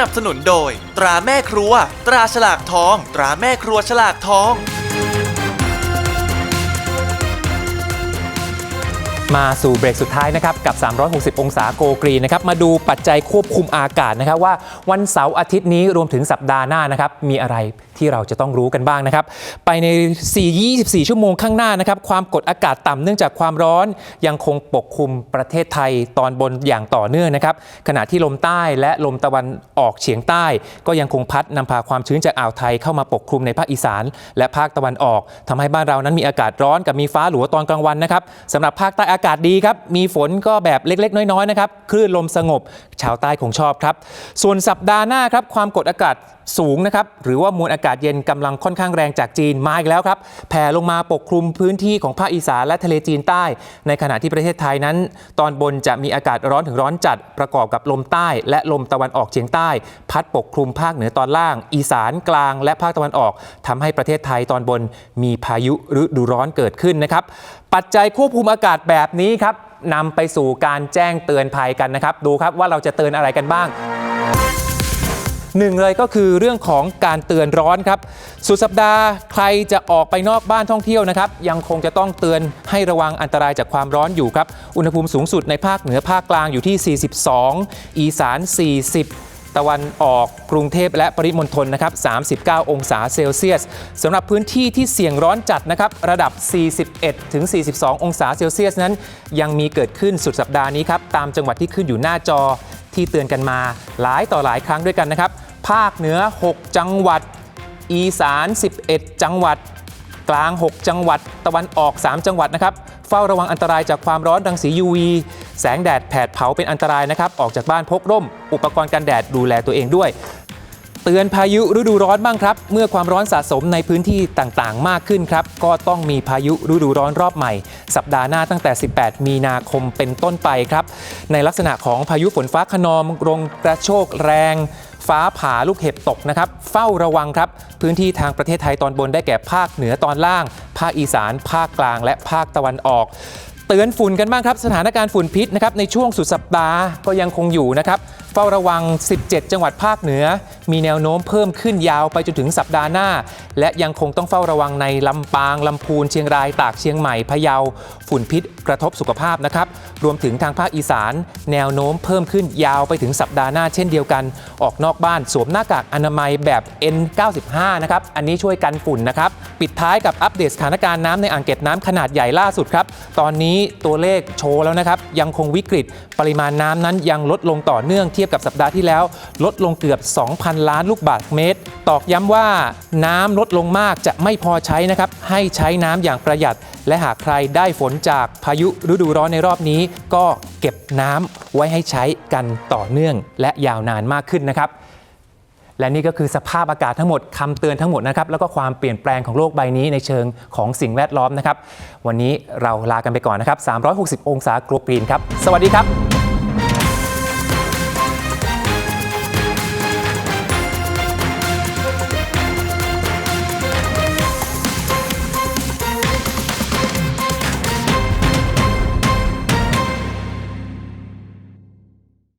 นับสนุนโดย ตราแม่ครัว ตราฉลากทอง ตราแม่ครัวฉลากทอง มาสู่เบรกสุดท้ายนะครับกับ 360 องศาโกกรีนะครับมาดูปัจจัยควบคุมอากาศนะครับว่าวันเสาร์อาทิตย์นี้รวมถึงสัปดาห์หน้านะครับมีอะไรที่เราจะต้องรู้กันบ้างนะครับ ไปใน 4 24 ชั่วโมงข้างหน้านะครับความกดอากาศต่ำเนื่องจากความร้อนยังคงปกคลุมประเทศไทยตอนบนอย่างต่อเนื่องนะครับขณะที่ลมใต้และลมตะวันออกเฉียงใต้ ก็ยังคงพัดนำพาความชื้นจากอ่าวไทยเข้ามาปกคลุมในภาคอีสาน และภาคตะวันออกทำให้บ้านเรานั้นมีอากาศร้อนกับมีฟ้าหลัวตอนกลางวันนะครับสำหรับภาคใต้อากาศดีครับ มีฝนก็แบบเล็ก ๆ น้อยๆนะครับ คลื่นลมสงบ ชาวใต้คงชอบครับ ส่วนสัปดาห์หน้าครับ ความกดอากาศสูงนะครับ หรือว่ามวลอากาศเย็นกำลังค่อนข้างแรงจากจีนมาอีกแล้วครับ แผ่ลงมาปกคลุมพื้นที่ของภาคอีสานและทะเลจีนใต้ ในขณะที่ประเทศไทยนั้น ตอนบนจะมีอากาศร้อนถึงร้อนจัด ประกอบกับลมใต้ และลมตะวันออกเฉียงใต้ พัดปกคลุมภาคเหนือตอนล่าง อีสานกลาง และภาคตะวันออกทำให้ประเทศไทยตอนบนมีพายุฤดูร้อนเกิดขึ้นนะครับ ปัจจัยควบคุมอากาศแบบนี้ครับนำไปสู่การแจ้งเตือนภัยกันนะครับ ดูครับว่าเราจะเตือนอะไรกันบ้างหนึ่งเลยก็คือเรื่องของการเตือนร้อนครับ สุดสัปดาห์ใครจะออกไปนอกบ้านท่องเที่ยวนะครับ ยังคงจะต้องเตือนให้ระวังอันตรายจากความร้อนอยู่ครับ อุณหภูมิสูงสุดในภาคเหนือภาคกลางอยู่ที่ 42 อีสาน 40 ตะวันออกกรุงเทพและปริมณฑลนะครับ 39 องศาเซลเซียสสำหรับพื้นที่ที่เสี่ยงร้อนจัดนะครับ ระดับ 41 ถึง 42 องศาเซลเซียสนั้น ยังมีเกิดขึ้นสุดสัปดาห์นี้ครับ ตามจังหวัดที่ขึ้นอยู่หน้าจอที่เตือนกันมาหลายต่อหลายครั้งด้วยกันนะครับ ภาคเหนือ 6 จังหวัด อีสาน 11 จังหวัด กลาง 6 จังหวัด ตะวันออก 3 จังหวัดนะครับ เฝ้าระวังอันตรายจากความร้อนรังสี UV แสงแดดแผดเผาเป็นอันตรายนะครับ ออกจากบ้านพกร่ม อุปกรณ์กันแดดดูแลตัวเองด้วย เตือนพายุฤดูร้อนบ้างครับ เมื่อความร้อนสะสมในพื้นที่ต่างๆ มากขึ้นครับ ก็ต้องมีพายุฤดูร้อนรอบใหม่ สัปดาห์หน้าตั้งแต่ 18 มีนาคมเป็นต้นไปครับ ในลักษณะของพายุฝนฟ้าขนองลมกระโชกแรง ฟ้าผ่าลูกเห็บตกนะครับ เฝ้าระวังครับ พื้นที่ทางประเทศไทยตอนบนได้แก่ภาคเหนือตอนล่าง ภาคอีสาน ภาคกลาง และภาคตะวันออก เตือนฝุ่นกันบ้างครับสถานการณ์ฝุ่นพิษนะครับในช่วงสุดสัปดาห์ก็ยังคงอยู่นะครับเฝ้าระวัง 17 จังหวัดภาคเหนือ มีแนวโน้มเพิ่มขึ้นยาวไปจนถึงสัปดาห์หน้า และยังคงต้องเฝ้าระวังในลำปางลำพูนเชียงรายตากเชียงใหม่พะเยา ฝุ่นพิษกระทบสุขภาพนะครับรวมถึงทางภาคอีสาน แนวโน้มเพิ่มขึ้นยาวไปถึงสัปดาห์หน้า เช่นเดียวกัน ออกนอกบ้านสวมหน้ากากอนามัยแบบ N95 นะครับอันนี้ช่วยกันฝุ่นนะครับ ปิดท้ายกับอัปเดตสถานการณ์น้ำในอ่างเก็บน้ำขนาดใหญ่ล่าสุดครับ ตอนนี้ตัวเลขโชว์แล้วนะครับ ยังคงวิกฤต ปริมาณน้ำนั้นยังลดลงต่อเนื่องเทียบกับสัปดาห์ที่แล้ว ลดลงเกือบ 2,000 ล้านลูกบาศก์เมตร ตอกย้ำว่าน้ำลดลงมากจะไม่พอใช้นะครับ ให้ใช้น้ำอย่างประหยัด และหากใครได้ฝนจากพายุฤดูร้อนในรอบนี้ ก็เก็บน้ำไว้ให้ใช้กันต่อเนื่อง และยาวนานมากขึ้นนะครับ และนี่ก็คือสภาพอากาศทั้งหมดคำเตือนทั้งหมดนะครับแล้วก็ความเปลี่ยนแปลงของโลกใบนี้ในเชิงของสิ่งแวดล้อมนะครับ วันนี้เราลากันไปก่อนนะครับ360 องศากรกรีนครับ สวัสดีครับ